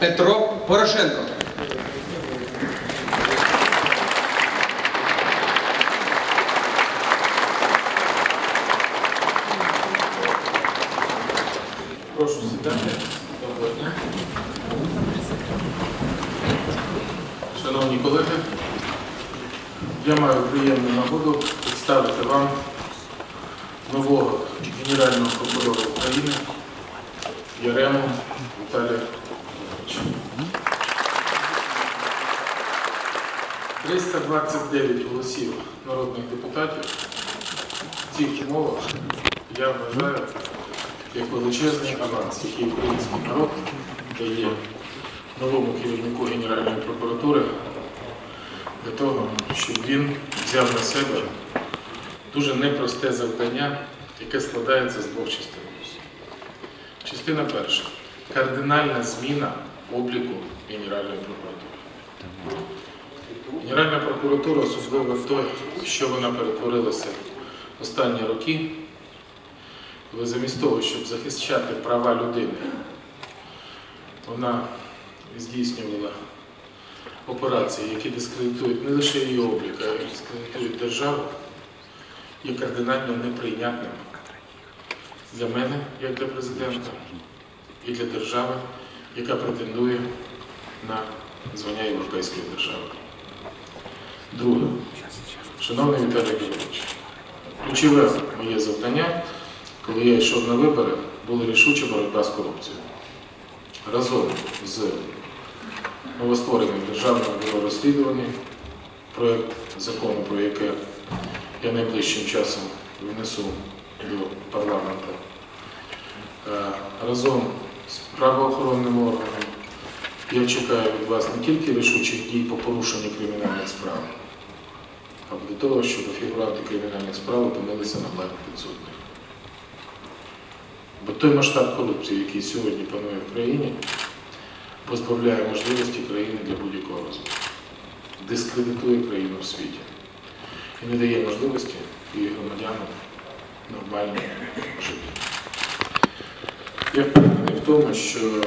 Петро Порошенко. Прошу сідати. Доброго дня. Шановні колеги, я маю приємну нагоду представити вам нового Генерального прокурора України Ярему Віталія. 329 голосів народних депутатів. В цих умовах я вважаю як величезний аванс, який український народ дає новому керівнику Генеральної прокуратури для того, щоб він взяв на себе дуже непросте завдання, яке складається з двох частин. Частина перша. Кардинальна зміна обліку Генеральної прокуратури. Генеральна прокуратура, особливо той, що вона перетворилася останні роки, коли замість того, щоб захищати права людини, вона здійснювала операції, які дискредитують не лише її облік, а й дискредитують державу, є кардинально неприйнятним для мене, як для президента, і для держави, яка претендує на звання Європейської держави. Друге, шановний Віталій Георгійович, ключове моє завдання коли я йшов на вибори, була рішуча боротьба з корупцією. Разом з новоствореним Державним бюро розслідування, проєкт закону, про яке я найближчим часом внесу до парламенту, е, разом з правоохоронним органом я чекаю від вас не тільки рішучих дій по порушенню кримінальних справ, а для того, щоб фігуранти кримінальних справ опинилися на лаві підсудних. Бо той масштаб корупції, який сьогодні панує в країні, позбавляє можливості країни для будь-якого розвитку, дискредитує країну в світі і не дає можливості її громадянам нормально жити. Я тому, що е,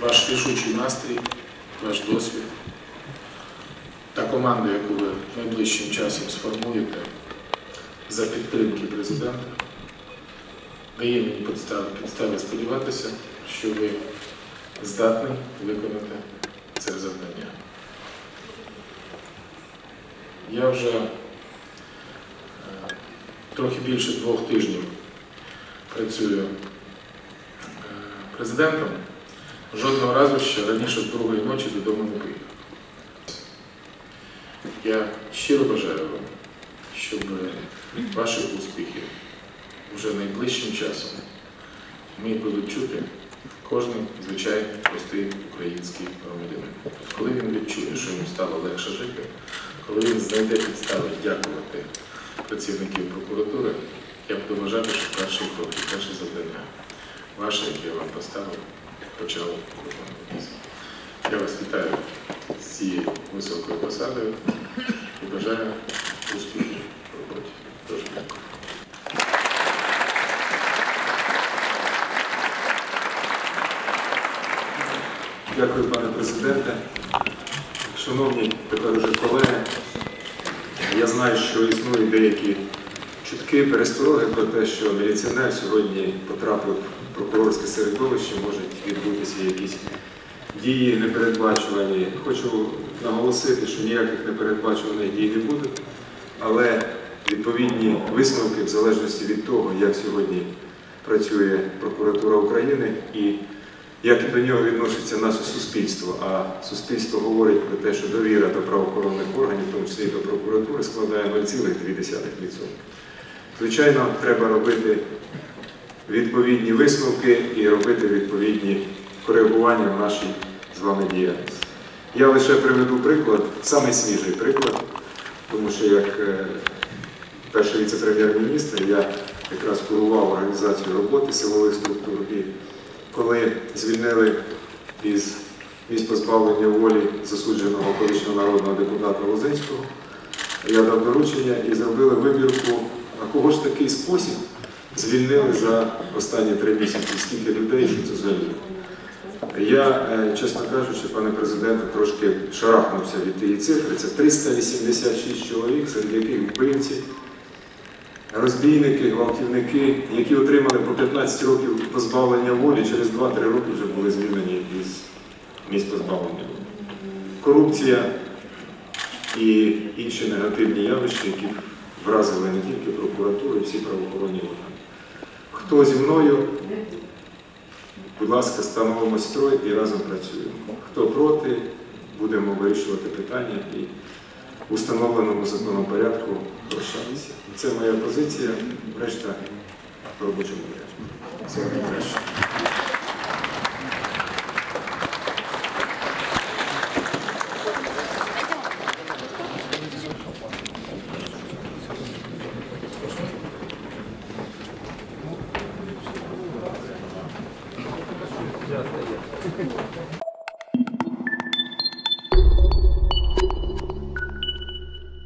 ваш рішучий настрій, ваш досвід, та команда, яку ви найближчим часом сформуєте за підтримки президента, дає мені підстави, підстави сподіватися, що ви здатні виконати це завдання. Я вже е, трохи більше двох тижнів працюю президентом. Жодного разу ще раніше другої ночі додому не поїхав. Я щиро бажаю вам, щоб ваші успіхи вже найближчим часом ми будуть чути кожен звичайний простий український громадянин. Коли він відчує, що йому стало легше жити, коли він знайде підстави дякувати працівників прокуратури, я буду вважати, що перший крок і перше завдання ваше, яке я вам поставив, почало виконуватися. Я вас вітаю з цією високою посадою і бажаю успіхів в роботі. Дуже дякую. Дякую, пане президенте. Шановні тепер уже колеги, я знаю, що існують деякі чутки, перестороги про те, що міліціонер сьогодні потрапив в прокурорське середовище, можуть відбутися якісь дії непередбачувані. Хочу наголосити, що ніяких непередбачуваних дій не буде, але відповідні висновки в залежності від того, як сьогодні працює прокуратура України і як до нього відноситься наше суспільство. А суспільство говорить про те, що довіра до правоохоронних органів, в тому числі і до прокуратури, складає 0,2%. Звичайно, треба робити відповідні висновки і робити відповідні коригування в нашій з вами діяльності. Я лише приведу приклад, самий свіжий приклад, тому що як е, перший віце-прем'єр-міністр я якраз курував організацію роботи силових структур. І коли звільнили із місць позбавлення волі засудженого колишнього народного депутата Лозинського, я дав доручення і зробили вибірку, кого ж такий спосіб звільнили за останні три місяці, скільки людей, що це за. Я, е, чесно кажучи, пане президенте, трошки шарахнувся від тієї цифри. Це 386 чоловік, серед яких вбивці, розбійники, гвалтівники, які отримали по 15 років позбавлення волі, через 2-3 роки вже були звільнені із місць позбавлення волі. Корупція і інші негативні явища, які вразили не тільки прокуратуру, і всі правоохоронні органи. Хто зі мною, будь ласка, становимо строй і разом працюємо. Хто проти, будемо вирішувати питання і у встановленому законом порядку прощатися. Це моя позиція, решта в робочому порядку. Всього найкращого. じゃあ、最悪。